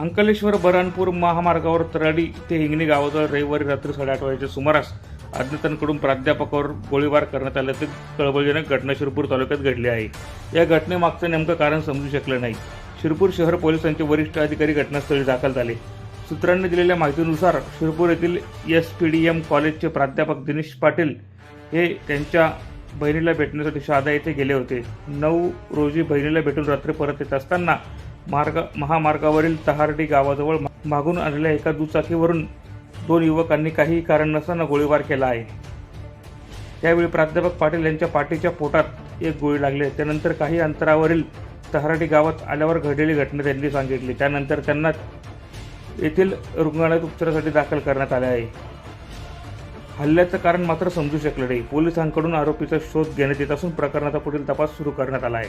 अंकलेश्वर बऱ्हाणपूर महामार्गावर तराडी ते हिंगणी गावाजवळ रविवारी रात्री साडेआठ वाजेच्या सुमारास अज्ञातांकडून प्राध्यापकावर गोळीबार करण्यात आल्याचे कळबळजनक घटना शिरपूर तालुक्यात घडली आहे. या घटनेमागचं नेमकं कारण समजू शकलं नाही. शिरपूर शहर पोलिसांचे वरिष्ठ अधिकारी घटनास्थळी दाखल झाले. सूत्रांनी दिलेल्या माहितीनुसार शिरपूर येथील एस पी डी एम कॉलेजचे प्राध्यापक दिनेश पाटील हे त्यांच्या बहिणीला भेटण्यासाठी शहादा येथे गेले होते. नऊ रोजी बहिणीला भेटून रात्री परत येत असताना मार्ग महामार्गावरील तहारडी गावाजवळ मागून आलेल्या एका दुचाकीवरून दोन युवकांनी काही कारण नसताना गोळीबार केला आहे. त्यावेळी प्राध्यापक पाटील यांच्या पाठीच्या पोटात एक गोळी लागली. त्यानंतर काही अंतरावरील तहार्डी गावात आल्यावर घडलेली घटना त्यांनी सांगितली. त्यानंतर त्यांना येथील रुग्णालयात उपचारासाठी दाखल करण्यात आले आहे. हल्ल्याचं कारण मात्र समजू शकलं नाही. पोलिसांकडून आरोपीचा शोध घेण्यात येत असून प्रकरणाचा पुढील तपास सुरू करण्यात आला आहे.